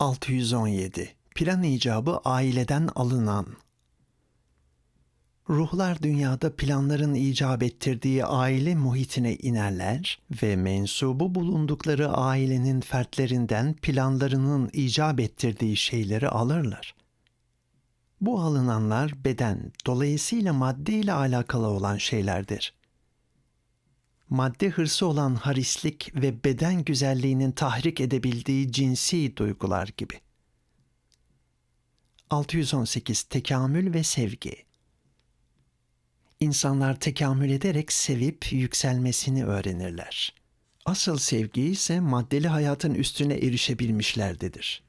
617 Plan icabı aileden alınan Ruhlar dünyada planların icap ettirdiği aile muhitine inerler ve mensubu bulundukları ailenin fertlerinden planlarının icap ettirdiği şeyleri alırlar. Bu alınanlar beden, dolayısıyla madde ile alakalı olan şeylerdir. Madde hırsı olan harislik ve beden güzelliğinin tahrik edebildiği cinsi duygular gibi. 618 Tekamül ve sevgi İnsanlar tekamül ederek sevip yükselmesini öğrenirler. Asıl sevgi ise maddeli hayatın üstüne erişebilmişlerdedir.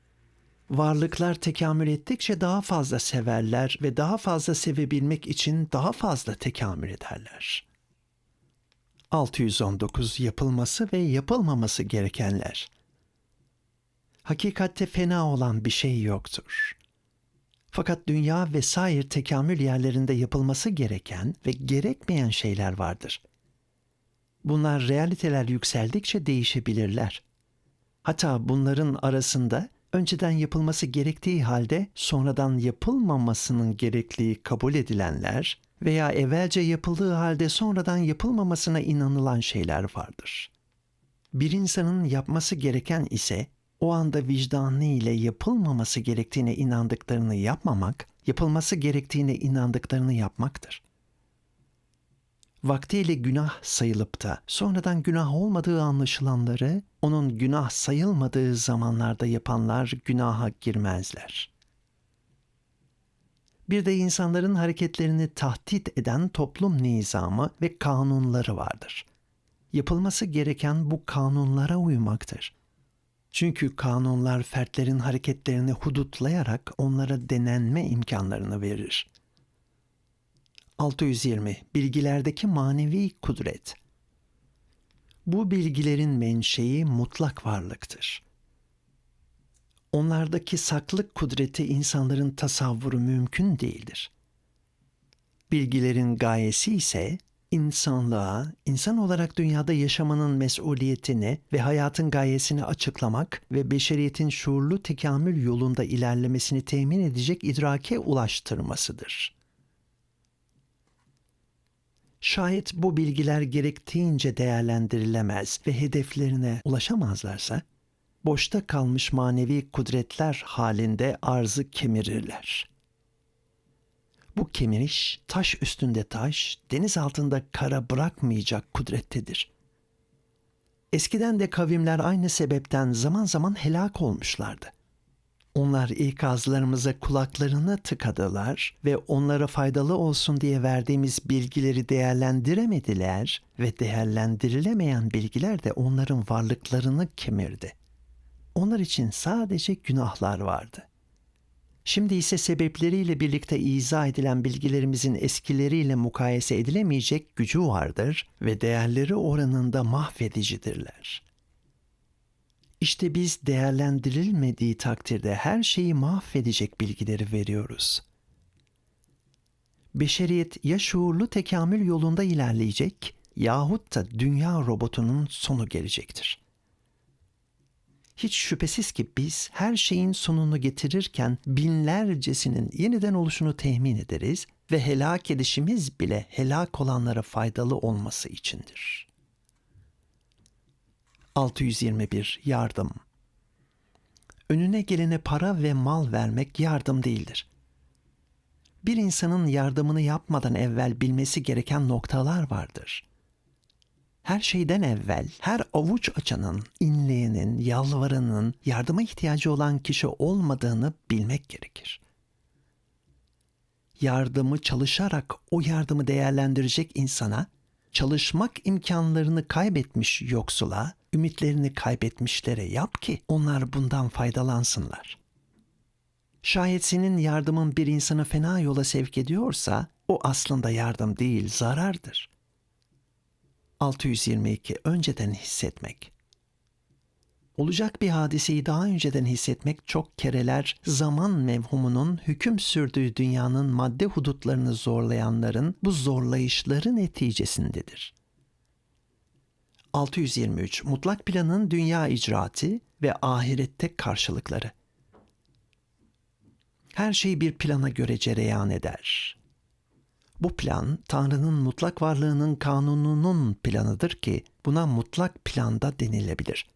Varlıklar tekamül ettikçe daha fazla severler ve daha fazla sevebilmek için daha fazla tekamül ederler. 619 yapılması ve yapılmaması gerekenler. Hakikatte fena olan bir şey yoktur. Fakat dünya ve sair tekamül yerlerinde yapılması gereken ve gerekmeyen şeyler vardır. Bunlar realiteler yükseldikçe değişebilirler. Hatta bunların arasında önceden yapılması gerektiği halde sonradan yapılmamasının gerekliği kabul edilenler veya evvelce yapıldığı halde sonradan yapılmamasına inanılan şeyler vardır. Bir insanın yapması gereken ise o anda vicdanı ile yapılmaması gerektiğine inandıklarını yapmamak, yapılması gerektiğine inandıklarını yapmaktır. Vaktiyle günah sayılıp da sonradan günah olmadığı anlaşılanları onun günah sayılmadığı zamanlarda yapanlar günaha girmezler. Bir de insanların hareketlerini tahdit eden toplum nizamı ve kanunları vardır. Yapılması gereken bu kanunlara uymaktır. Çünkü kanunlar fertlerin hareketlerini hudutlayarak onlara denenme imkanlarını verir. 620 Bilgilerdeki manevi kudret Bu bilgilerin menşei mutlak varlıktır. Onlardaki saklık kudreti insanların tasavvuru mümkün değildir. Bilgilerin gayesi ise insanlığa, insan olarak dünyada yaşamanın mesuliyetini ve hayatın gayesini açıklamak ve beşeriyetin şuurlu tekamül yolunda ilerlemesini temin edecek idrake ulaştırmasıdır. Şayet bu bilgiler gerektiğince değerlendirilemez ve hedeflerine ulaşamazlarsa, boşta kalmış manevi kudretler halinde arzı kemirirler.'' Bu kemiriş taş üstünde taş, deniz altında kara bırakmayacak kudrettedir. Eskiden de kavimler aynı sebepten zaman zaman helak olmuşlardı. Onlar ikazlarımıza kulaklarını tıkadılar ve onlara faydalı olsun diye verdiğimiz bilgileri değerlendiremediler ve değerlendirilemeyen bilgiler de onların varlıklarını kemirdi. Onlar için sadece günahlar vardı. Şimdi ise sebepleriyle birlikte izah edilen bilgilerimizin eskileriyle mukayese edilemeyecek gücü vardır ve değerleri oranında mahvedicidirler. İşte biz değerlendirilmediği takdirde her şeyi mahvedecek bilgileri veriyoruz. Beşeriyet ya şuurlu tekamül yolunda ilerleyecek yahut da dünya robotunun sonu gelecektir.'' Hiç şüphesiz ki biz her şeyin sonunu getirirken binlercesinin yeniden oluşunu temin ederiz ve helak edişimiz bile helak olanlara faydalı olması içindir. 621 Yardım Önüne gelene para ve mal vermek yardım değildir. Bir insanın yardımını yapmadan evvel bilmesi gereken noktalar vardır her şeyden evvel her avuç açanın, inleyenin, yalvaranın yardıma ihtiyacı olan kişi olmadığını bilmek gerekir. Yardımı çalışarak o yardımı değerlendirecek insana, çalışmak imkanlarını kaybetmiş yoksula, ümitlerini kaybetmişlere yap ki onlar bundan faydalansınlar. Şayet senin yardımın bir insanı fena yola sevk ediyorsa, o aslında yardım değil, zarardır.'' 622 önceden hissetmek. Olacak bir hadiseyi daha önceden hissetmek çok kereler zaman mevhumunun hüküm sürdüğü dünyanın madde hudutlarını zorlayanların bu zorlayışları neticesindedir. 623 Mutlak planın dünya icraatı ve ahirette karşılıkları. Her şey bir plana göre cereyan eder. Bu plan Tanrı'nın mutlak varlığının kanununun planıdır ki buna mutlak planda denilebilir.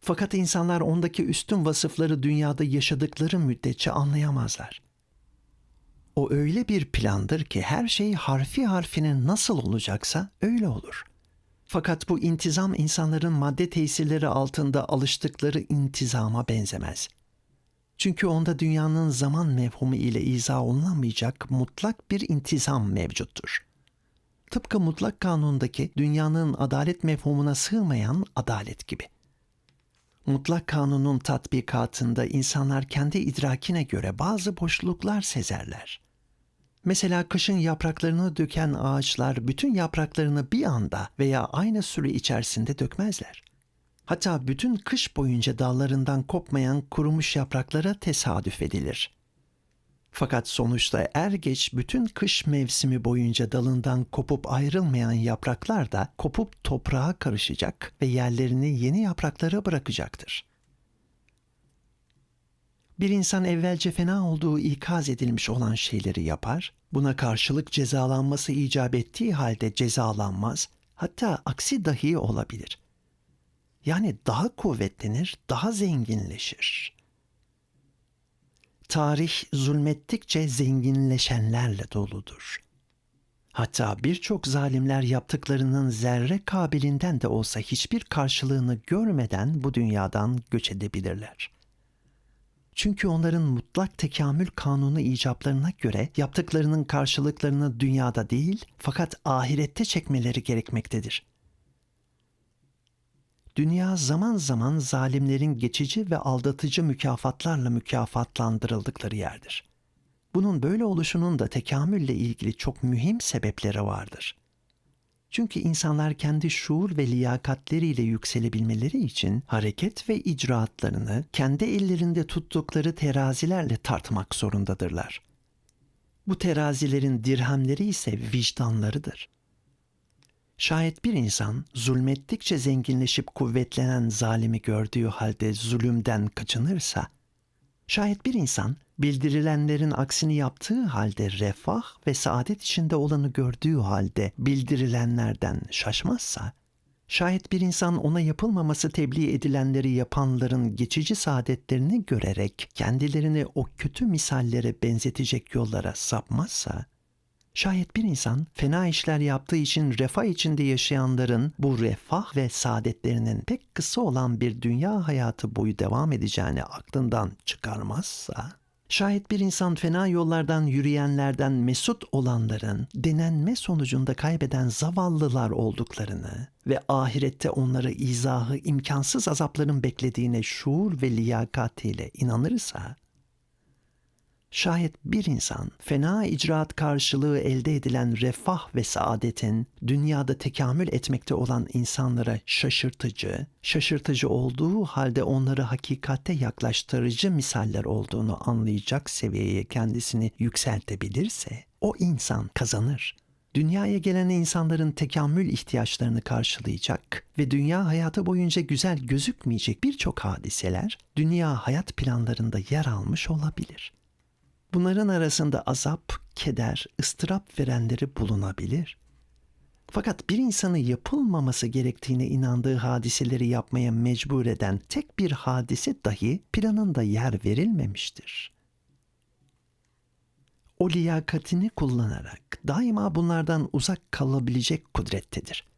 Fakat insanlar ondaki üstün vasıfları dünyada yaşadıkları müddetçe anlayamazlar. O öyle bir plandır ki her şey harfi harfine nasıl olacaksa öyle olur. Fakat bu intizam insanların madde tesirleri altında alıştıkları intizama benzemez. Çünkü onda dünyanın zaman mevhumu ile izah olunamayacak mutlak bir intizam mevcuttur. Tıpkı mutlak kanundaki dünyanın adalet mefhumuna sığmayan adalet gibi. Mutlak kanunun tatbikatında insanlar kendi idrakine göre bazı boşluklar sezerler. Mesela kışın yapraklarını döken ağaçlar bütün yapraklarını bir anda veya aynı süre içerisinde dökmezler. Hatta bütün kış boyunca dallarından kopmayan kurumuş yapraklara tesadüf edilir. Fakat sonuçta er geç bütün kış mevsimi boyunca dalından kopup ayrılmayan yapraklar da kopup toprağa karışacak ve yerlerini yeni yapraklara bırakacaktır. Bir insan evvelce fena olduğu ikaz edilmiş olan şeyleri yapar, buna karşılık cezalanması icap ettiği halde cezalanmaz, hatta aksi dahi olabilir. Yani daha kuvvetlenir, daha zenginleşir. Tarih zulmettikçe zenginleşenlerle doludur. Hatta birçok zalimler yaptıklarının zerre kabilinden de olsa hiçbir karşılığını görmeden bu dünyadan göç edebilirler. Çünkü onların mutlak tekamül kanunu icaplarına göre yaptıklarının karşılıklarını dünyada değil fakat ahirette çekmeleri gerekmektedir. Dünya zaman zaman zalimlerin geçici ve aldatıcı mükafatlarla mükafatlandırıldıkları yerdir. Bunun böyle oluşunun da tekamülle ilgili çok mühim sebepleri vardır. Çünkü insanlar kendi şuur ve liyakatleriyle yükselebilmeleri için hareket ve icraatlarını kendi ellerinde tuttukları terazilerle tartmak zorundadırlar. Bu terazilerin dirhemleri ise vicdanlarıdır. Şayet bir insan zulmettikçe zenginleşip kuvvetlenen zalimi gördüğü halde zulümden kaçınırsa, şayet bir insan bildirilenlerin aksini yaptığı halde refah ve saadet içinde olanı gördüğü halde bildirilenlerden şaşmazsa, şayet bir insan ona yapılmaması tebliğ edilenleri yapanların geçici saadetlerini görerek kendilerini o kötü misallere benzetecek yollara sapmazsa, Şayet bir insan fena işler yaptığı için refah içinde yaşayanların bu refah ve saadetlerinin pek kısa olan bir dünya hayatı boyu devam edeceğini aklından çıkarmazsa, şayet bir insan fena yollardan yürüyenlerden mesut olanların denenme sonucunda kaybeden zavallılar olduklarını ve ahirette onları izahı imkansız azapların beklediğine şuur ve liyakatiyle inanırsa, Şayet bir insan fena icraat karşılığı elde edilen refah ve saadetin dünyada tekamül etmekte olan insanlara şaşırtıcı, şaşırtıcı olduğu halde onları hakikate yaklaştırıcı misaller olduğunu anlayacak seviyeye kendisini yükseltebilirse o insan kazanır. Dünyaya gelen insanların tekamül ihtiyaçlarını karşılayacak ve dünya hayatı boyunca güzel gözükmeyecek birçok hadiseler dünya hayat planlarında yer almış olabilir. Bunların arasında azap, keder, ıstırap verenleri bulunabilir. Fakat bir insanı yapılmaması gerektiğine inandığı hadiseleri yapmaya mecbur eden tek bir hadise dahi planında yer verilmemiştir. O liyakatini kullanarak daima bunlardan uzak kalabilecek kudrettedir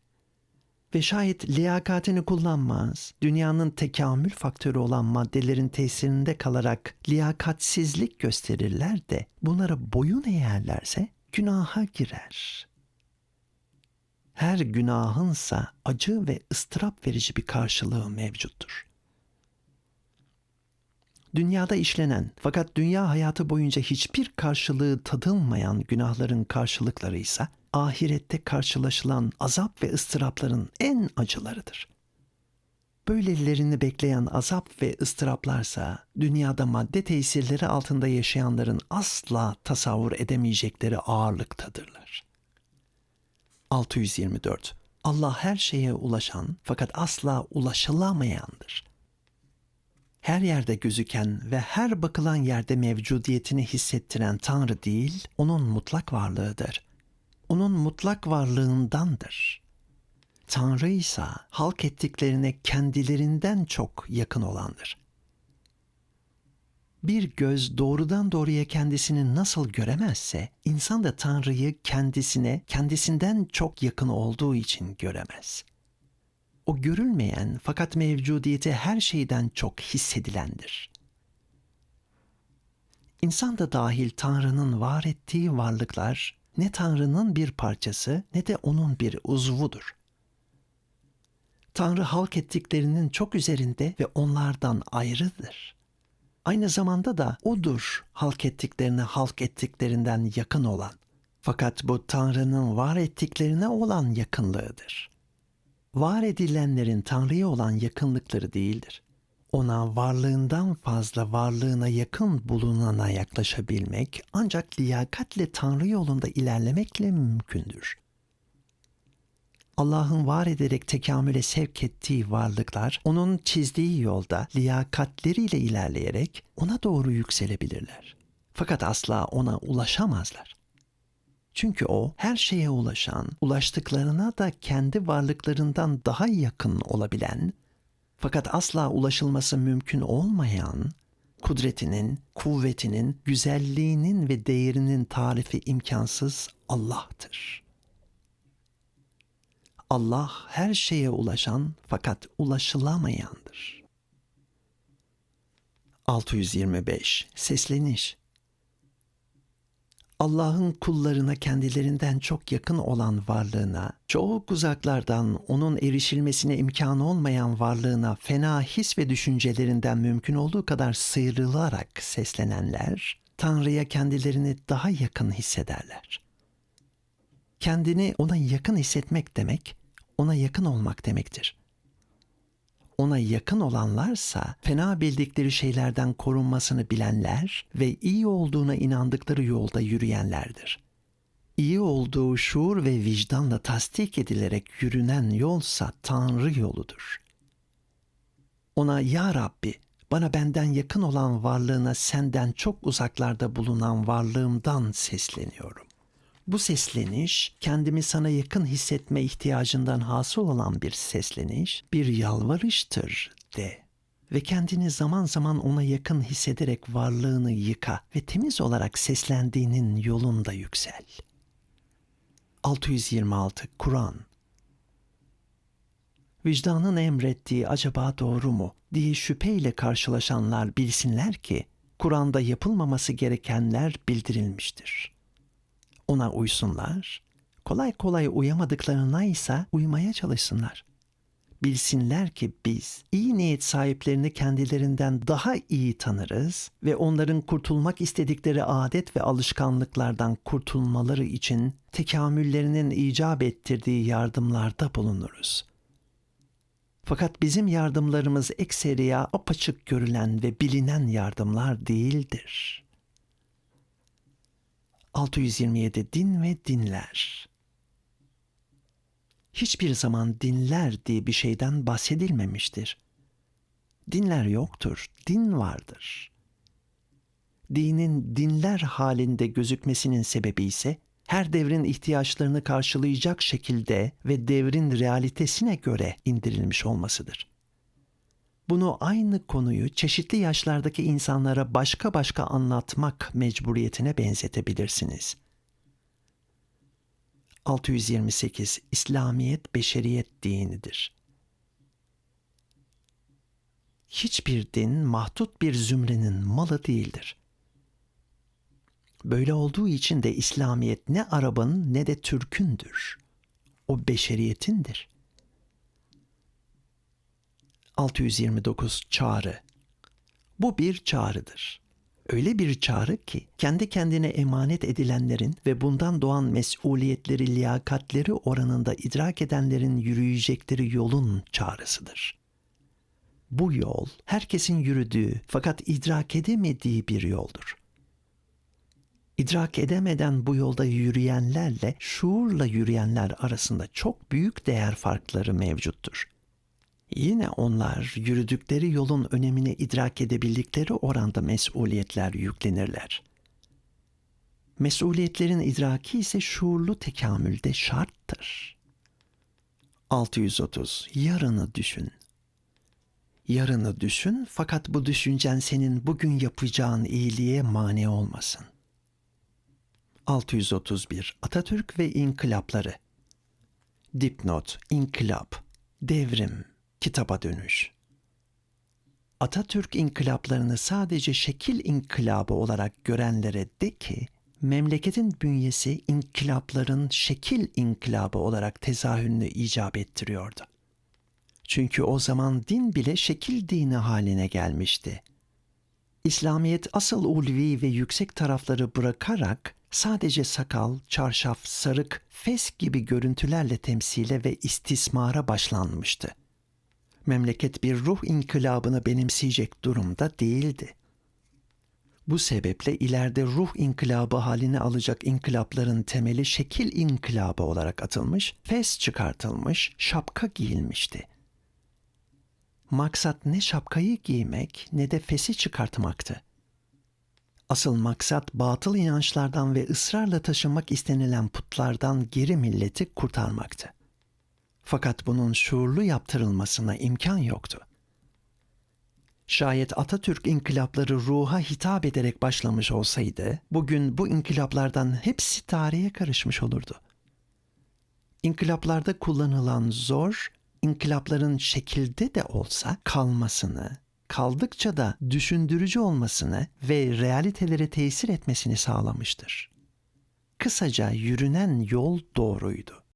ve şayet liyakatini kullanmaz, dünyanın tekamül faktörü olan maddelerin tesirinde kalarak liyakatsizlik gösterirler de bunlara boyun eğerlerse günaha girer. Her günahınsa acı ve ıstırap verici bir karşılığı mevcuttur. Dünyada işlenen fakat dünya hayatı boyunca hiçbir karşılığı tadılmayan günahların karşılıkları ise ahirette karşılaşılan azap ve ıstırapların en acılarıdır. Böylelerini bekleyen azap ve ıstıraplarsa dünyada madde tesirleri altında yaşayanların asla tasavvur edemeyecekleri ağırlıktadırlar. 624 Allah her şeye ulaşan fakat asla ulaşılamayandır. Her yerde gözüken ve her bakılan yerde mevcudiyetini hissettiren Tanrı değil, onun mutlak varlığıdır. Onun mutlak varlığındandır. Tanrı ise halk ettiklerine kendilerinden çok yakın olandır. Bir göz doğrudan doğruya kendisini nasıl göremezse, insan da Tanrı'yı kendisine, kendisinden çok yakın olduğu için göremez. O görülmeyen fakat mevcudiyeti her şeyden çok hissedilendir. İnsan da dahil Tanrı'nın var ettiği varlıklar ne Tanrı'nın bir parçası ne de onun bir uzvudur. Tanrı halk ettiklerinin çok üzerinde ve onlardan ayrıdır. Aynı zamanda da odur halk ettiklerine halk ettiklerinden yakın olan. Fakat bu Tanrı'nın var ettiklerine olan yakınlığıdır. Var edilenlerin Tanrı'ya olan yakınlıkları değildir. Ona varlığından fazla varlığına yakın bulunana yaklaşabilmek ancak liyakatle Tanrı yolunda ilerlemekle mümkündür. Allah'ın var ederek tekamüle sevk ettiği varlıklar onun çizdiği yolda liyakatleriyle ilerleyerek ona doğru yükselebilirler. Fakat asla ona ulaşamazlar. Çünkü o her şeye ulaşan, ulaştıklarına da kendi varlıklarından daha yakın olabilen, fakat asla ulaşılması mümkün olmayan, kudretinin, kuvvetinin, güzelliğinin ve değerinin tarifi imkansız Allah'tır.'' Allah her şeye ulaşan fakat ulaşılamayandır. 625 Sesleniş Allah'ın kullarına kendilerinden çok yakın olan varlığına, çok uzaklardan onun erişilmesine imkanı olmayan varlığına fena his ve düşüncelerinden mümkün olduğu kadar sıyrılarak seslenenler, Tanrı'ya kendilerini daha yakın hissederler. Kendini ona yakın hissetmek demek, ona yakın olmak demektir. Ona yakın olanlarsa fena bildikleri şeylerden korunmasını bilenler ve iyi olduğuna inandıkları yolda yürüyenlerdir. İyi olduğu şuur ve vicdanla tasdik edilerek yürünen yolsa Tanrı yoludur. Ona Ya Rabbi bana benden yakın olan varlığına senden çok uzaklarda bulunan varlığımdan sesleniyorum. Bu sesleniş kendimi sana yakın hissetme ihtiyacından hasıl olan bir sesleniş, bir yalvarıştır de. Ve kendini zaman zaman ona yakın hissederek varlığını yıka ve temiz olarak seslendiğinin yolunda yüksel. 626 Kur'an Vicdanın emrettiği acaba doğru mu diye şüpheyle karşılaşanlar bilsinler ki Kur'an'da yapılmaması gerekenler bildirilmiştir.'' Ona uysunlar, kolay kolay uyamadıklarına ise uymaya çalışsınlar. Bilsinler ki biz iyi niyet sahiplerini kendilerinden daha iyi tanırız ve onların kurtulmak istedikleri adet ve alışkanlıklardan kurtulmaları için tekamüllerinin icap ettirdiği yardımlarda bulunuruz. Fakat bizim yardımlarımız ekseriya apaçık görülen ve bilinen yardımlar değildir.'' 627 Din ve Dinler Hiçbir zaman dinler diye bir şeyden bahsedilmemiştir. Dinler yoktur, din vardır. Dinin dinler halinde gözükmesinin sebebi ise her devrin ihtiyaçlarını karşılayacak şekilde ve devrin realitesine göre indirilmiş olmasıdır bunu aynı konuyu çeşitli yaşlardaki insanlara başka başka anlatmak mecburiyetine benzetebilirsiniz. 628 İslamiyet beşeriyet dinidir. Hiçbir din mahdut bir zümrenin malı değildir. Böyle olduğu için de İslamiyet ne Arap'ın ne de Türk'ündür. O beşeriyetindir.'' 629 çağrı. Bu bir çağrıdır. Öyle bir çağrı ki kendi kendine emanet edilenlerin ve bundan doğan mesuliyetleri liyakatleri oranında idrak edenlerin yürüyecekleri yolun çağrısıdır. Bu yol herkesin yürüdüğü fakat idrak edemediği bir yoldur. İdrak edemeden bu yolda yürüyenlerle şuurla yürüyenler arasında çok büyük değer farkları mevcuttur. Yine onlar yürüdükleri yolun önemini idrak edebildikleri oranda mesuliyetler yüklenirler. Mesuliyetlerin idraki ise şuurlu tekamülde şarttır. 630. Yarını düşün. Yarını düşün fakat bu düşüncen senin bugün yapacağın iyiliğe mani olmasın. 631. Atatürk ve İnkılapları Dipnot, İnkılap, Devrim, Kitaba Dönüş Atatürk inkılaplarını sadece şekil inkılabı olarak görenlere de ki, memleketin bünyesi inkılapların şekil inkılabı olarak tezahürünü icap ettiriyordu. Çünkü o zaman din bile şekil dini haline gelmişti. İslamiyet asıl ulvi ve yüksek tarafları bırakarak sadece sakal, çarşaf, sarık, fes gibi görüntülerle temsile ve istismara başlanmıştı. Memleket bir ruh inkılabını benimseyecek durumda değildi. Bu sebeple ileride ruh inkılabı halini alacak inkılapların temeli şekil inkılabı olarak atılmış, fes çıkartılmış, şapka giyilmişti. Maksat ne şapkayı giymek ne de fesi çıkartmaktı. Asıl maksat batıl inançlardan ve ısrarla taşınmak istenilen putlardan geri milleti kurtarmaktı. Fakat bunun şuurlu yaptırılmasına imkan yoktu. Şayet Atatürk inkılapları ruha hitap ederek başlamış olsaydı, bugün bu inkılaplardan hepsi tarihe karışmış olurdu. İnkılaplarda kullanılan zor, inkılapların şekilde de olsa kalmasını, kaldıkça da düşündürücü olmasını ve realitelere tesir etmesini sağlamıştır. Kısaca yürünen yol doğruydu.